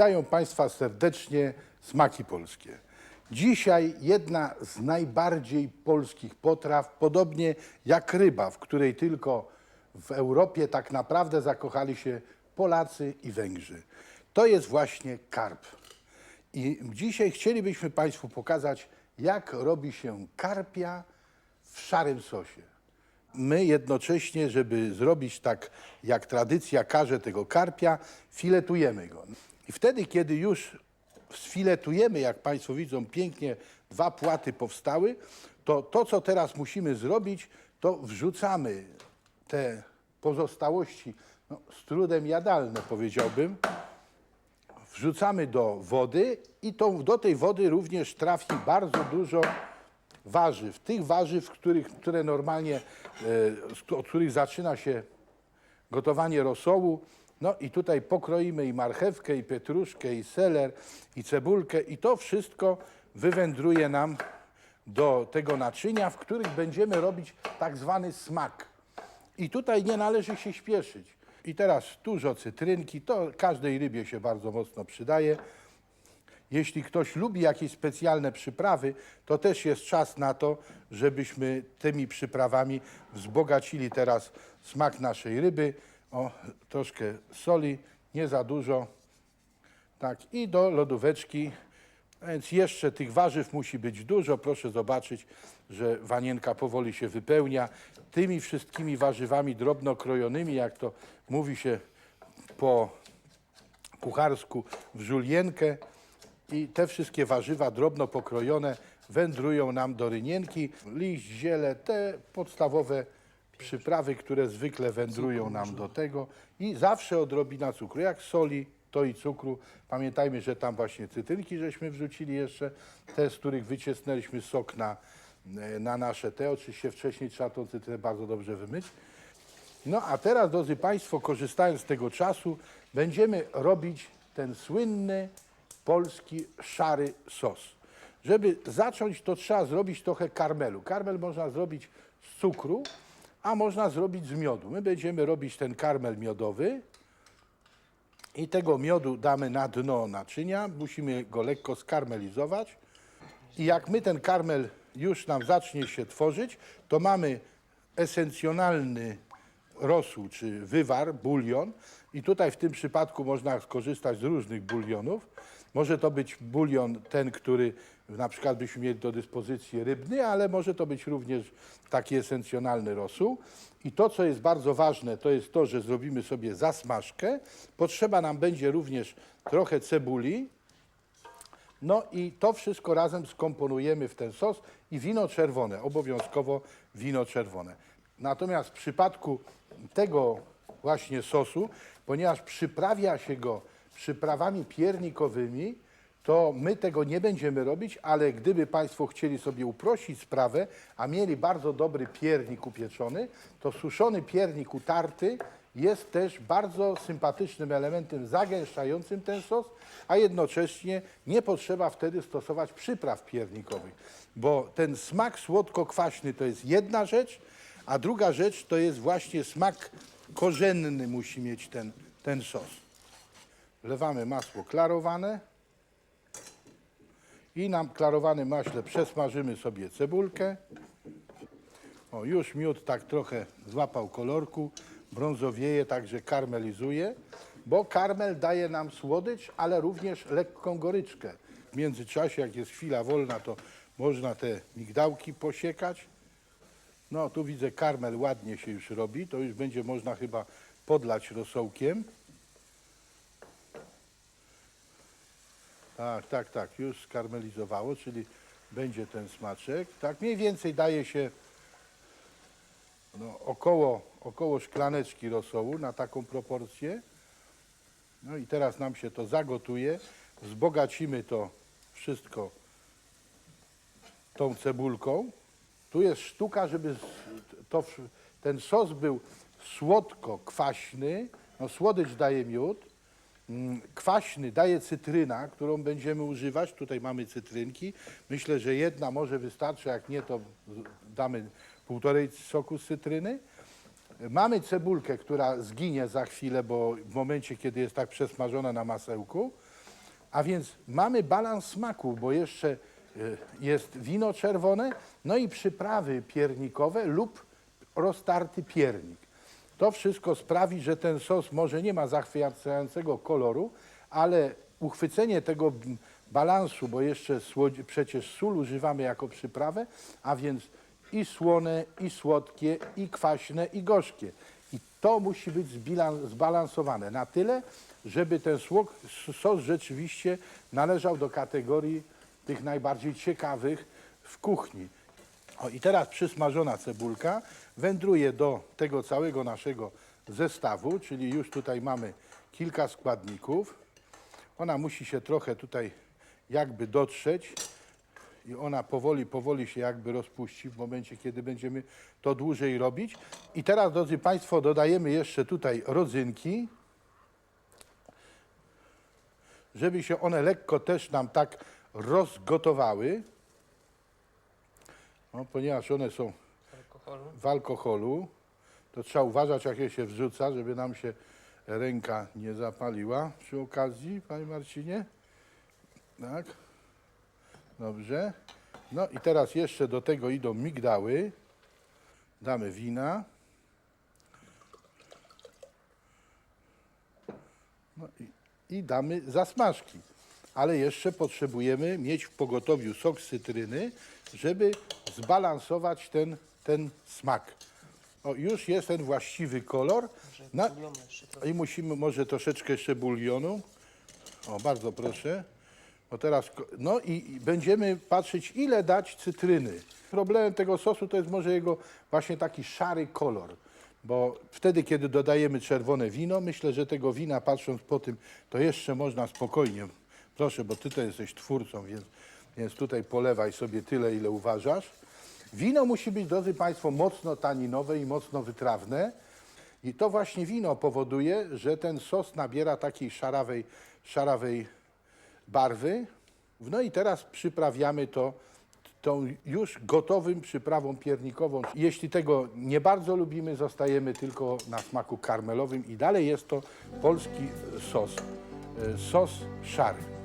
Witają Państwa serdecznie Smaki Polskie. Dzisiaj jedna z najbardziej polskich potraw, podobnie jak ryba, w której tylko w Europie tak naprawdę zakochali się Polacy i Węgrzy. To jest właśnie karp. I dzisiaj chcielibyśmy Państwu pokazać, jak robi się karpia w szarym sosie. My jednocześnie, żeby zrobić tak, jak tradycja każe tego karpia, filetujemy go. I wtedy, kiedy już sfiletujemy, jak Państwo widzą, pięknie dwa płaty powstały, to to, co teraz musimy zrobić, to wrzucamy te pozostałości, no, z trudem jadalne powiedziałbym, wrzucamy do wody i tą, do tej wody również trafi bardzo dużo warzyw. Tych warzyw, których, które normalnie, e, od których zaczyna się gotowanie rosołu. No i tutaj pokroimy i marchewkę, i pietruszkę, i seler, i cebulkę i to wszystko wywędruje nam do tego naczynia, w których będziemy robić tak zwany smak. I tutaj nie należy się śpieszyć. I teraz dużo cytrynki, to każdej rybie się bardzo mocno przydaje. Jeśli ktoś lubi jakieś specjalne przyprawy, to też jest czas na to, żebyśmy tymi przyprawami wzbogacili teraz smak naszej ryby. O, troszkę soli, nie za dużo. Tak, i do lodóweczki. Więc jeszcze tych warzyw musi być dużo. Proszę zobaczyć, że wanienka powoli się wypełnia. Tymi wszystkimi warzywami drobno krojonymi, jak to mówi się po kucharsku, w żulienkę. I te wszystkie warzywa drobno pokrojone wędrują nam do rynienki. Liść, ziele, te podstawowe przyprawy, które zwykle wędrują nam do tego. I zawsze odrobina cukru, jak soli, to i cukru. Pamiętajmy, że tam właśnie cytrynki żeśmy wrzucili jeszcze, te, z których wyciesnęliśmy sok na, na nasze te. Oczywiście wcześniej trzeba tą cytrynę bardzo dobrze wymyć. No a teraz, drodzy Państwo, korzystając z tego czasu, będziemy robić ten słynny polski szary sos. Żeby zacząć, to trzeba zrobić trochę karmelu. Karmel można zrobić z cukru, a można zrobić z miodu. My będziemy robić ten karmel miodowy i tego miodu damy na dno naczynia. Musimy go lekko skarmelizować. I jak my ten karmel już nam zacznie się tworzyć, to mamy esencjonalny rosół czy wywar, bulion. I tutaj w tym przypadku można skorzystać z różnych bulionów. Może to być bulion ten, który na przykład byśmy mieli do dyspozycji rybny, ale może to być również taki esencjonalny rosół. I to, co jest bardzo ważne, to jest to, że zrobimy sobie zasmażkę. Potrzeba nam będzie również trochę cebuli, no i to wszystko razem skomponujemy w ten sos i wino czerwone, obowiązkowo wino czerwone. Natomiast w przypadku tego właśnie sosu, ponieważ przyprawia się go przyprawami piernikowymi, to my tego nie będziemy robić, ale gdyby Państwo chcieli sobie uprościć sprawę, a mieli bardzo dobry piernik upieczony, to suszony piernik utarty jest też bardzo sympatycznym elementem zagęszczającym ten sos, a jednocześnie nie potrzeba wtedy stosować przypraw piernikowych, bo ten smak słodko-kwaśny to jest jedna rzecz, a druga rzecz to jest właśnie smak korzenny musi mieć ten, ten sos. Wlewamy masło klarowane i na klarowanym maśle przesmażymy sobie cebulkę. O, już miód tak trochę złapał kolorku, brązowieje, także karmelizuje, bo karmel daje nam słodycz, ale również lekką goryczkę. W międzyczasie, jak jest chwila wolna, to można te migdałki posiekać. No, tu widzę, karmel ładnie się już robi, to już będzie można chyba podlać rosołkiem. Tak, tak, tak, już skarmelizowało, czyli będzie ten smaczek. Tak, mniej więcej daje się no, około, około szklaneczki rosołu na taką proporcję. No i teraz nam się to zagotuje. Wzbogacimy to wszystko tą cebulką. Tu jest sztuka, żeby to, ten sos był słodko-kwaśny. No, słodycz daje miód. Mm, Kwaśny daje cytryna, którą będziemy używać. Tutaj mamy cytrynki. Myślę, że jedna może wystarczy, jak nie, to damy półtorej soku z cytryny. Mamy cebulkę, która zginie za chwilę, bo w momencie, kiedy jest tak przesmażona na masełku. A więc mamy balans smaku, bo jeszcze e, jest wino czerwone, no i przyprawy piernikowe lub roztarty piernik. To wszystko sprawi, że ten sos może nie ma zachwycającego koloru, ale uchwycenie tego balansu, bo jeszcze przecież sól używamy jako przyprawę, a więc i słone, i słodkie, i kwaśne, i gorzkie. I to musi być zbalansowane na tyle, żeby ten sos rzeczywiście należał do kategorii tych najbardziej ciekawych w kuchni. O i teraz przysmażona cebulka wędruje do tego całego naszego zestawu, czyli już tutaj mamy kilka składników. Ona musi się trochę tutaj jakby dotrzeć i ona powoli, powoli się jakby rozpuści w momencie, kiedy będziemy to dłużej robić. I teraz, drodzy Państwo, dodajemy jeszcze tutaj rodzynki, żeby się one lekko też nam tak rozgotowały. No, ponieważ one są alkoholu. w alkoholu, to trzeba uważać, jak je się wrzuca, żeby nam się ręka nie zapaliła przy okazji, Panie Marcinie. Tak. Dobrze. No i teraz jeszcze do tego idą migdały. Damy wina. No i, i damy zasmażki. Ale jeszcze potrzebujemy mieć w pogotowiu sok z cytryny, żeby zbalansować ten, ten smak. O, już jest ten właściwy kolor. Na, i musimy może troszeczkę jeszcze bulionu. O, bardzo proszę. Bo teraz, no i, i będziemy patrzeć, ile dać cytryny. Problemem tego sosu to jest może jego właśnie taki szary kolor. Bo wtedy, kiedy dodajemy czerwone wino, myślę, że tego wina, patrząc po tym, to jeszcze można spokojnie. Proszę, bo ty to jesteś twórcą, więc, więc tutaj polewaj sobie tyle, ile uważasz. Wino musi być, drodzy Państwo, mocno taninowe i mocno wytrawne. I to właśnie wino powoduje, że ten sos nabiera takiej szarawej, szarawej barwy. No i teraz przyprawiamy to tą już gotowym przyprawą piernikową. Jeśli tego nie bardzo lubimy, zostajemy tylko na smaku karmelowym i dalej jest to polski sos, e, sos szary.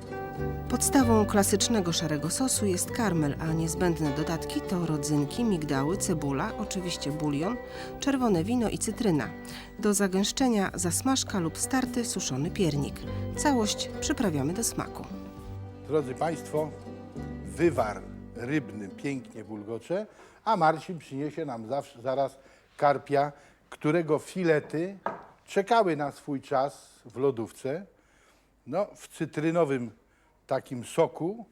Podstawą klasycznego szarego sosu jest karmel, a niezbędne dodatki to rodzynki, migdały, cebula, oczywiście bulion, czerwone wino i cytryna. Do zagęszczenia zasmażka lub starty suszony piernik. Całość przyprawiamy do smaku. Drodzy Państwo, wywar rybny pięknie bulgocze, a Marcin przyniesie nam zawsze, zaraz karpia, którego filety czekały na swój czas w lodówce, no, w cytrynowym takim soku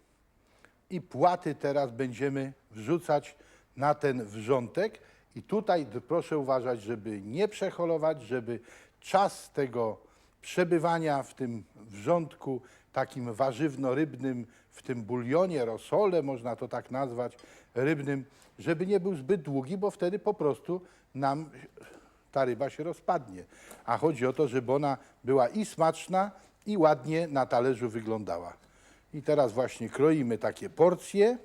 i płaty teraz będziemy wrzucać na ten wrzątek. I tutaj proszę uważać, żeby nie przeholować, żeby czas tego przebywania w tym wrzątku takim warzywno-rybnym, w tym bulionie, rosole, można to tak nazwać, rybnym, żeby nie był zbyt długi, bo wtedy po prostu nam ta ryba się rozpadnie. A chodzi o to, żeby ona była i smaczna, i ładnie na talerzu wyglądała. I teraz właśnie kroimy takie porcje.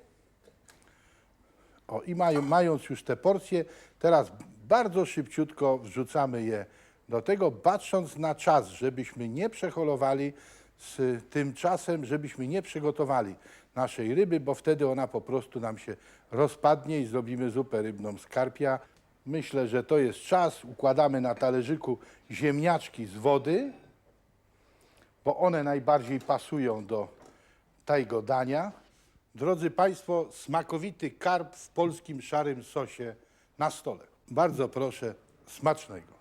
O, i mają, mając już te porcje, teraz bardzo szybciutko wrzucamy je do tego, patrząc na czas, żebyśmy nie przeholowali z tym czasem, żebyśmy nie przygotowali naszej ryby, bo wtedy ona po prostu nam się rozpadnie i zrobimy zupę rybną z karpia. Myślę, że to jest czas. Układamy na talerzyku ziemniaczki z wody, bo one najbardziej pasują do tego dania. Drodzy Państwo, smakowity karp w polskim szarym sosie na stole. Bardzo proszę, smacznego.